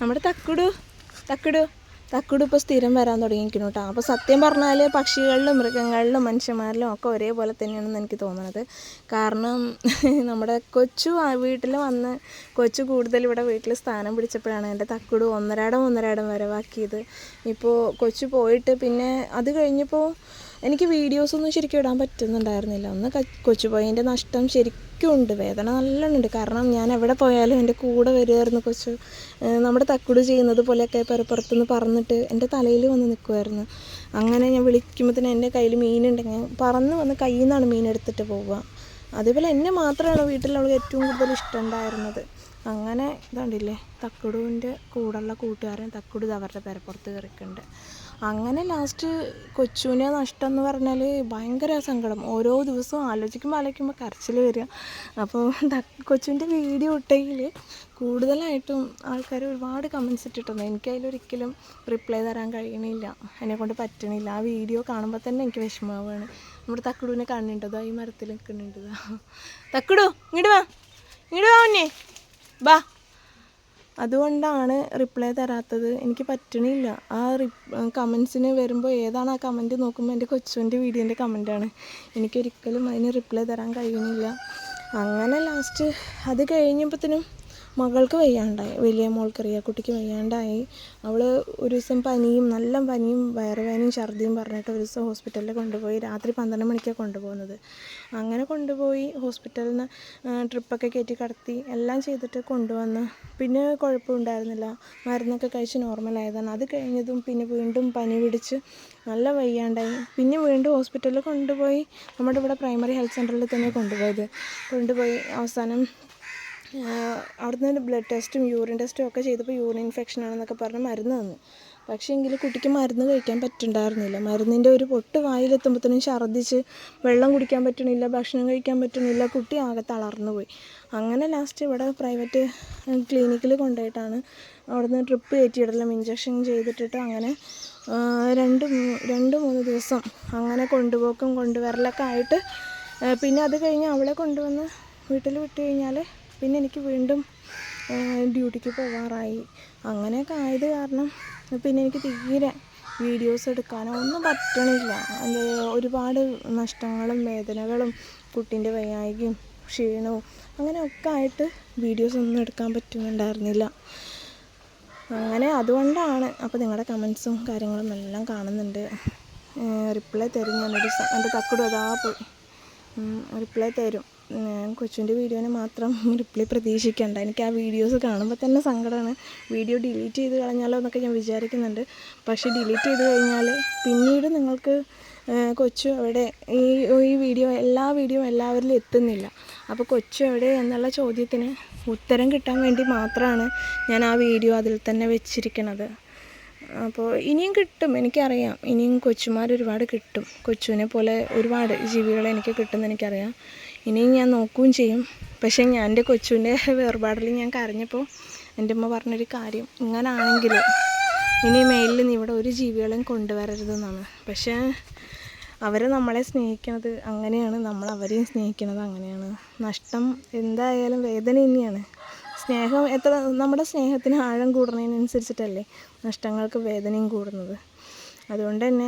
നമ്മുടെ തക്കുടു തക്കുടു തക്കുടു ഇപ്പോൾ സ്ഥിരം വരാൻ തുടങ്ങിയിരിക്കുന്നു കേട്ടോ. അപ്പോൾ സത്യം പറഞ്ഞാൽ പക്ഷികളിലും മൃഗങ്ങളിലും മനുഷ്യന്മാരിലും ഒക്കെ ഒരേപോലെ തന്നെയാണെന്ന് എനിക്ക് തോന്നുന്നത് കാരണം നമ്മുടെ കൊച്ചു വീട്ടിൽ വന്ന് കൊച്ചു കൂടുതൽ ഇവിടെ വീട്ടിൽ സ്ഥാനം പിടിച്ചപ്പോഴാണ് എന്റെ തക്കുടു ഒന്നരാടം ഒന്നരാടം വരവാക്കിയത്. ഇപ്പോൾ കൊച്ചു പോയിട്ട് പിന്നെ അത് കഴിഞ്ഞപ്പോൾ എനിക്ക് വീഡിയോസൊന്നും ശരിക്കും ഇടാൻ പറ്റുന്നുണ്ടായിരുന്നില്ല. ഒന്ന് ക- കൊച്ചു നഷ്ടം ശരിക്കും ഉണ്ട്. വേദന നല്ലോണം ഉണ്ട്. കാരണം ഞാൻ എവിടെ പോയാലും എന്റെ കൂടെ വരുമായിരുന്നു കൊച്ചു. നമ്മുടെ തക്കുട് ചെയ്യുന്നത് പോലെയൊക്കെ പെരപ്പുറത്തുനിന്ന് പറന്നിട്ട് എന്റെ തലയിൽ വന്ന് നിൽക്കുമായിരുന്നു അങ്ങനെ ഞാൻ വിളിക്കുമ്പോൾ തന്നെ എന്റെ കയ്യിൽ മീനുണ്ടെങ്കിൽ പറന്ന് വന്ന് കയ്യിൽ നിന്നാണ് മീൻ എടുത്തിട്ട് പോവുക. അതേപോലെ എന്നെ മാത്രമാണ് വീട്ടിലുള്ള ഏറ്റവും കൂടുതൽ ഇഷ്ടമുണ്ടായിരുന്നത് അങ്ങനെ ഇതുണ്ടില്ലേ തക്കുടുവിന്റെ കൂടെയുള്ള കൂട്ടുകാരൻ തക്കുട് അവരുടെ പെരപ്പുറത്ത് കയറിക്കുന്നുണ്ട് അങ്ങനെ ലാസ്റ്റ് കൊച്ചുവിനെ നഷ്ടം എന്ന് പറഞ്ഞാൽ ഭയങ്കര സങ്കടം. ഓരോ ദിവസവും ആലോചിക്കുമ്പോൾ ആലോചിക്കുമ്പോൾ കരച്ചിൽ വരിക. അപ്പോൾ കൊച്ചുവിന്റെ വീഡിയോ ഇട്ടെങ്കിൽ കൂടുതലായിട്ടും ആൾക്കാർ ഒരുപാട് കമൻസ് ഇട്ടിട്ടുണ്ട്. എനിക്ക് അതിലൊരിക്കലും റിപ്ലൈ തരാൻ കഴിയണില്ല. എന്നെക്കൊണ്ട് പറ്റണില്ല. ആ വീഡിയോ കാണുമ്പോൾ തന്നെ എനിക്ക് വിഷമമാവുകയാണ് നമ്മുടെ തക്കുടുവിനെ കാണുന്നുണ്ടോ ഈ മരത്തിൽ നിൽക്കുന്നുണ്ടതാ തക്കുടു ഇങ്ങോട്ട് വാ. ഇങ്ങോട്ട് വാ മുന്നേ ബാ. അതുകൊണ്ടാണ് റിപ്ലൈ തരാത്തത്. എനിക്ക് പറ്റണില്ല. ആ റിപ് കമൻസിന് വരുമ്പോൾ ഏതാണ് ആ കമന്റ് നോക്കുമ്പോൾ എന്റെ കൊച്ചുവിന്റെ വീഡിയോന്റെ കമന്റാണ് എനിക്കൊരിക്കലും അതിന് റിപ്ലൈ തരാൻ കഴിയുന്നില്ല. അങ്ങനെ ലാസ്റ്റ് അത് കഴിഞ്ഞപ്പോഴത്തേനും മകൾക്ക് വയ്യാണ്ടായി വലിയ മോൾക്ക് റിയ കുട്ടിക്ക് വയ്യാണ്ടായി. അവൾ ഒരു ദിവസം പനിയും നല്ല പനിയും വയറുവേദനയും ഛർദിയും പറഞ്ഞിട്ട് ഒരു ദിവസം ഹോസ്പിറ്റലിൽ കൊണ്ടുപോയി രാത്രി പന്ത്രണ്ട് മണിക്കാണ് കൊണ്ടുപോകുന്നത്. അങ്ങനെ കൊണ്ടുപോയി ഹോസ്പിറ്റലിൽ നിന്ന് ട്രിപ്പൊക്കെ കയറ്റി കടത്തി എല്ലാം ചെയ്തിട്ട് കൊണ്ടുവന്ന്. പിന്നെ കുഴപ്പമുണ്ടായിരുന്നില്ല. മരുന്നൊക്കെ കഴിച്ച് നോർമലായതാണ്. അത് കഴിഞ്ഞതും പിന്നെ വീണ്ടും പനി പിടിച്ച് നല്ല വയ്യാണ്ടായി. പിന്നെ വീണ്ടും ഹോസ്പിറ്റലിൽ കൊണ്ടുപോയി നമ്മുടെ ഇവിടെ പ്രൈമറി ഹെൽത്ത് സെന്ററിൽ തന്നെ കൊണ്ടുപോയത്. കൊണ്ടുപോയി അവസാനം അവിടുന്ന് ബ്ലഡ് ടെസ്റ്റും യൂറിൻ ടെസ്റ്റും ഒക്കെ ചെയ്തപ്പോൾ യൂറിൻ ഇൻഫെക്ഷൻ ആണെന്നൊക്കെ പറഞ്ഞ് മരുന്ന് തന്നു. പക്ഷേ എങ്കിൽ കുട്ടിക്ക് മരുന്ന് കഴിക്കാൻ പറ്റുന്നുണ്ടായിരുന്നില്ല മരുന്നിന്റെ ഒരു പൊട്ട് വായിലെത്തുമ്പോഴത്തേനും ഛർദ്ദിച്ച് വെള്ളം കുടിക്കാൻ പറ്റണില്ല ഭക്ഷണം കഴിക്കാൻ പറ്റണില്ല കുട്ടി ആകെ തളർന്നു പോയി. അങ്ങനെ ലാസ്റ്റ് ഇവിടെ പ്രൈവറ്റ് ക്ലിനിക്കിൽ കൊണ്ടുപോയിട്ടാണ് അവിടുന്ന് ട്രിപ്പ് കയറ്റിയിടലും ഇഞ്ചക്ഷൻ ചെയ്തിട്ടിട്ട് അങ്ങനെ രണ്ട് രണ്ട് മൂന്ന് ദിവസം അങ്ങനെ കൊണ്ടുപോക്കും കൊണ്ടുവരലൊക്കെ ആയിട്ട് പിന്നെ അത് കഴിഞ്ഞ് അവളെ കൊണ്ടുവന്ന് വീട്ടിൽ വിട്ട് കഴിഞ്ഞാൽ പിന്നെ എനിക്ക് വീണ്ടും ഡ്യൂട്ടിക്ക് പോകാറായി അങ്ങനെയൊക്കെ ആയത് കാരണം പിന്നെ എനിക്ക് തീരെ വീഡിയോസ് എടുക്കാനോ ഒന്നും പറ്റണില്ല. അത് ഒരുപാട് നഷ്ടങ്ങളും വേദനകളും കുട്ടീന്റെ വയ്യായികയും ക്ഷീണവും അങ്ങനെയൊക്കെ ആയിട്ട് വീഡിയോസ് ഒന്നും എടുക്കാൻ പറ്റുന്നുണ്ടായിരുന്നില്ല. അങ്ങനെ അതുകൊണ്ടാണ് അപ്പോൾ നിങ്ങളുടെ കമൻസും കാര്യങ്ങളും എല്ലാം കാണുന്നുണ്ട്. റിപ്ലൈ തരും. ഞാനൊരു എന്റെ തക്കടും അതാ റിപ്ലൈ തരും. ഞാൻ കൊച്ചിന്റെ വീഡിയോനെ മാത്രം റിപ്ലൈ പ്രതീക്ഷിക്കേണ്ട. എനിക്ക് ആ വീഡിയോസ് കാണുമ്പോൾ തന്നെ സങ്കടമാണ് വീഡിയോ ഡിലീറ്റ് ചെയ്ത് കളഞ്ഞാലോ എന്നൊക്കെ ഞാൻ വിചാരിക്കുന്നുണ്ട്. പക്ഷേ ഡിലീറ്റ് ചെയ്ത് കഴിഞ്ഞാൽ പിന്നീട് നിങ്ങൾക്ക് കൊച്ചു അവിടെ ഈ ഈ വീഡിയോ എല്ലാ വീഡിയോ എല്ലാവരിലും എത്തുന്നില്ല. അപ്പോൾ കൊച്ചു എവിടെ എന്നുള്ള ചോദ്യത്തിന് ഉത്തരം കിട്ടാൻ വേണ്ടി മാത്രമാണ് ഞാൻ ആ വീഡിയോ അതിൽ തന്നെ വെച്ചിരിക്കണത്. അപ്പോൾ ഇനിയും കിട്ടും എനിക്കറിയാം. ഇനിയും കൊച്ചുമാർ ഒരുപാട് കിട്ടും. കൊച്ചുവിനെ പോലെ ഒരുപാട് ജീവികളെ എനിക്ക് കിട്ടുമെന്ന് എനിക്കറിയാം ഇനിയും ഞാൻ നോക്കുകയും ചെയ്യും. പക്ഷേ ഞാൻ എന്റെ കൊച്ചുവിന്റെ വേർപാടിൽ ഞാൻ കരഞ്ഞപ്പോൾ എന്റെ അമ്മ പറഞ്ഞൊരു കാര്യം. ഇങ്ങനാണെങ്കിൽ ഇനി മേലിൽ നീ ഇവിടെ ഒരു ജീവികളെയും കൊണ്ടുവരരുതെന്നാണ്. പക്ഷേ അവർ നമ്മളെ സ്നേഹിക്കുന്നത് അങ്ങനെയാണ്. നമ്മൾ അവരെയും സ്നേഹിക്കുന്നത് അങ്ങനെയാണ്. നഷ്ടം എന്തായാലും വേദന തന്നെയാണ് സ്നേഹം എത്ര നമ്മുടെ സ്നേഹത്തിന് ആഴം കൂടുന്നതിനനുസരിച്ചിട്ടല്ലേ നഷ്ടങ്ങൾക്ക് വേദനയും കൂടുന്നത്. അതുകൊണ്ട് തന്നെ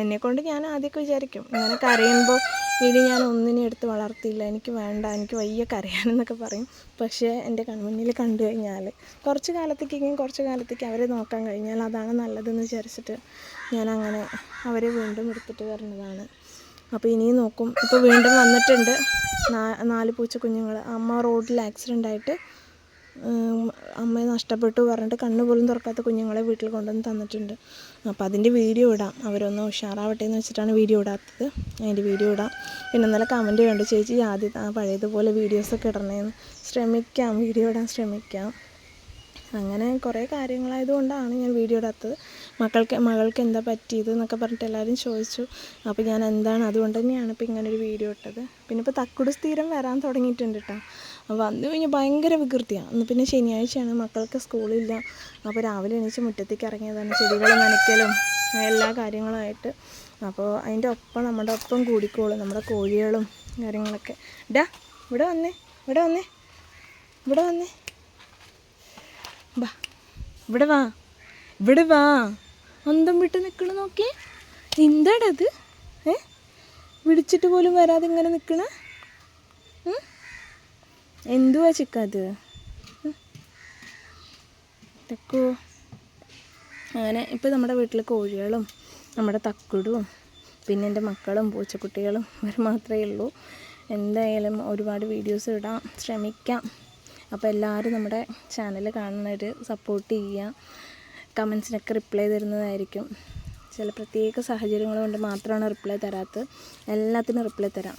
എന്നെക്കൊണ്ട് ഞാൻ ആദ്യമൊക്കെ വിചാരിക്കും ഇങ്ങനെ കരയുമ്പോൾ ഇനി ഞാൻ ഒന്നിനെ എടുത്ത് വളർത്തിയില്ല എനിക്ക് വേണ്ട എനിക്ക് വയ്യ കരയാനെന്നൊക്കെ പറയും. പക്ഷേ എന്റെ കൺമുന്നിൽ കണ്ടു കഴിഞ്ഞാൽ കുറച്ച് കാലത്തേക്കെങ്കിലും കുറച്ച് കാലത്തേക്ക് അവരെ നോക്കാൻ കഴിഞ്ഞാൽ അതാണ് നല്ലതെന്ന് വിചാരിച്ചിട്ട് ഞാൻ അങ്ങനെ അവരെ വീണ്ടും എടുത്തിട്ട് വരുന്നതാണ് അപ്പോൾ ഇനിയും നോക്കും. ഇപ്പോൾ വീണ്ടും വന്നിട്ടുണ്ട്. നാല് പൂച്ച കുഞ്ഞുങ്ങൾ. അമ്മ റോഡിൽ ആക്സിഡന്റ് ആയിട്ട് അമ്മയെ നഷ്ടപ്പെട്ടു പറഞ്ഞിട്ട് കണ്ണ് പോലും തുറക്കാത്ത കുഞ്ഞുങ്ങളെ വീട്ടിൽ കൊണ്ടുവന്ന് തന്നിട്ടുണ്ട്. അപ്പോൾ അതിന്റെ വീഡിയോ ഇടാം. അവരൊന്ന് ഉഷാറാവട്ടെ എന്ന് വെച്ചിട്ടാണ് വീഡിയോ ഇടാത്തത്. അതിന്റെ വീഡിയോ ഇടാം. പിന്നെ നല്ല കമന്റ് കണ്ടു ചേച്ചി ആദ്യം ആ പഴയതുപോലെ വീഡിയോസൊക്കെ ഇടണേന്ന് ശ്രമിക്കാം. വീഡിയോ ഇടാൻ ശ്രമിക്കാം. അങ്ങനെ കുറേ കാര്യങ്ങളായതുകൊണ്ടാണ് ഞാൻ വീഡിയോ ഇടാത്തത്. മക്കൾക്ക് മകൾക്ക് എന്താ പറ്റിയത് എന്നൊക്കെ പറഞ്ഞിട്ട് എല്ലാവരും ചോദിച്ചു. അപ്പോൾ ഞാൻ എന്താണ്? അതുകൊണ്ട് തന്നെയാണ് ഇപ്പോൾ ഇങ്ങനൊരു വീഡിയോ ഇട്ടത്. പിന്നെ ഇപ്പോൾ തക്കുട് സ്ഥിരം വരാൻ തുടങ്ങിയിട്ടുണ്ട് കേട്ടോ വന്നു കഴിഞ്ഞാൽ ഭയങ്കര വികൃതിയാണ് അന്ന് പിന്നെ ശനിയാഴ്ചയാണ് മക്കൾക്ക് സ്കൂളില്ല. അപ്പോൾ രാവിലെ എണീച്ച് മുറ്റത്തേക്ക് ഇറങ്ങിയതാണ് ചെടികൾ നനയ്ക്കലും എല്ലാ കാര്യങ്ങളുമായിട്ട് അപ്പോൾ അതിന്റെ ഒപ്പം നമ്മുടെ ഒപ്പം കൂടിക്കോളും നമ്മുടെ കോഴികളും കാര്യങ്ങളൊക്കെ. ഡാ ഇവിടെ വന്നേ ഇവിടെ വന്നേ ഇവിടെ വന്നേ. ബാ ഇവിടെ വാ ഇവിടെ വാ. അന്തം വിട്ട് നിൽക്കണ നോക്കി എന്താടത്? ഏ? വിളിച്ചിട്ട് പോലും വരാതെ ഇങ്ങനെ നിൽക്കണ എന്തുവാ ചിക്ക അത്? തക്കോ? അങ്ങനെ ഇപ്പോൾ നമ്മുടെ വീട്ടിൽ കോഴികളും നമ്മുടെ തക്കുടും പിന്നെ എന്റെ മക്കളും പൂച്ചക്കുട്ടികളും ഇവർ മാത്രമേ ഉള്ളൂ. എന്തായാലും ഒരുപാട് വീഡിയോസ് ഇടാൻ ശ്രമിക്കാം. അപ്പോൾ എല്ലാവരും നമ്മുടെ ചാനൽ കാണുന്നവർ സപ്പോർട്ട് ചെയ്യുക കമൻസിനൊക്കെ റിപ്ലൈ തരുന്നതായിരിക്കും. ചില പ്രത്യേക സാഹചര്യങ്ങൾ കൊണ്ട് മാത്രമാണ് റിപ്ലൈ തരാത്തത്. എല്ലാത്തിനും റിപ്ലൈ തരാം.